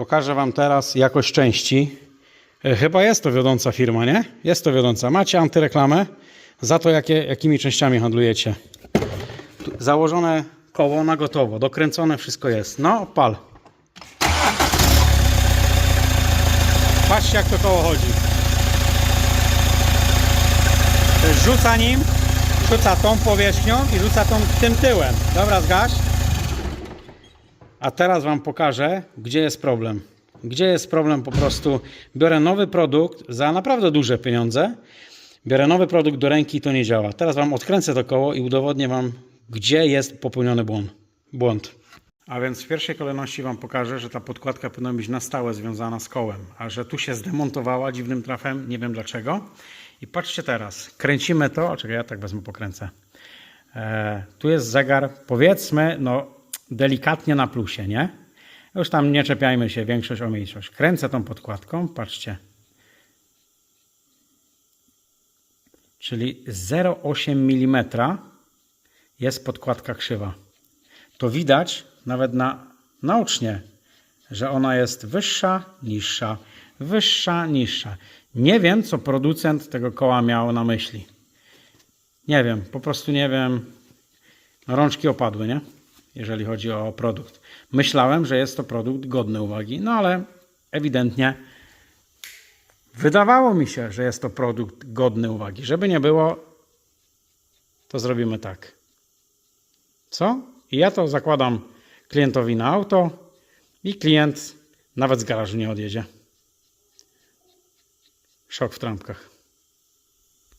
Pokażę Wam teraz jakość części. E, Chyba jest to wiodąca firma, nie? Jest to wiodąca. Macie antyreklamę za to, jakie, jakimi częściami handlujecie. Tu Założone koło na gotowo, dokręcone wszystko jest. No, pal. Patrzcie, jak to koło chodzi. Rzuca nim, rzuca tą powierzchnią i rzuca tą, tym tyłem. Dobra, zgaś. A teraz Wam pokażę, gdzie jest problem. Gdzie jest problem po prostu. Biorę nowy produkt za naprawdę duże pieniądze. Biorę nowy produkt do ręki i to nie działa. Teraz Wam odkręcę to koło i udowodnię Wam, gdzie jest popełniony błąd. błąd. A więc w pierwszej kolejności Wam pokażę, że ta podkładka powinna być na stałe związana z kołem, a że tu się zdemontowała dziwnym trafem, nie wiem dlaczego. I patrzcie teraz, kręcimy to, o czekaj, ja tak wezmę, pokręcę. E, tu jest zegar, powiedzmy, no delikatnie na plusie, nie? Już tam nie czepiajmy się, większość o mniejszość. Kręcę tą podkładką, patrzcie. Czyli 0,8 mm jest podkładka krzywa. To widać nawet na naocznie, że ona jest wyższa, niższa, wyższa, niższa. Nie wiem, co producent tego koła miał na myśli. Nie wiem, po prostu nie wiem. No, Rączki opadły, nie? Jeżeli chodzi o produkt. Myślałem, że jest to produkt godny uwagi, no ale ewidentnie wydawało mi się, że jest to produkt godny uwagi. Żeby nie było, to zrobimy tak. Co? I ja to zakładam klientowi na auto i klient nawet z garażu nie odjedzie. Szok w trampkach.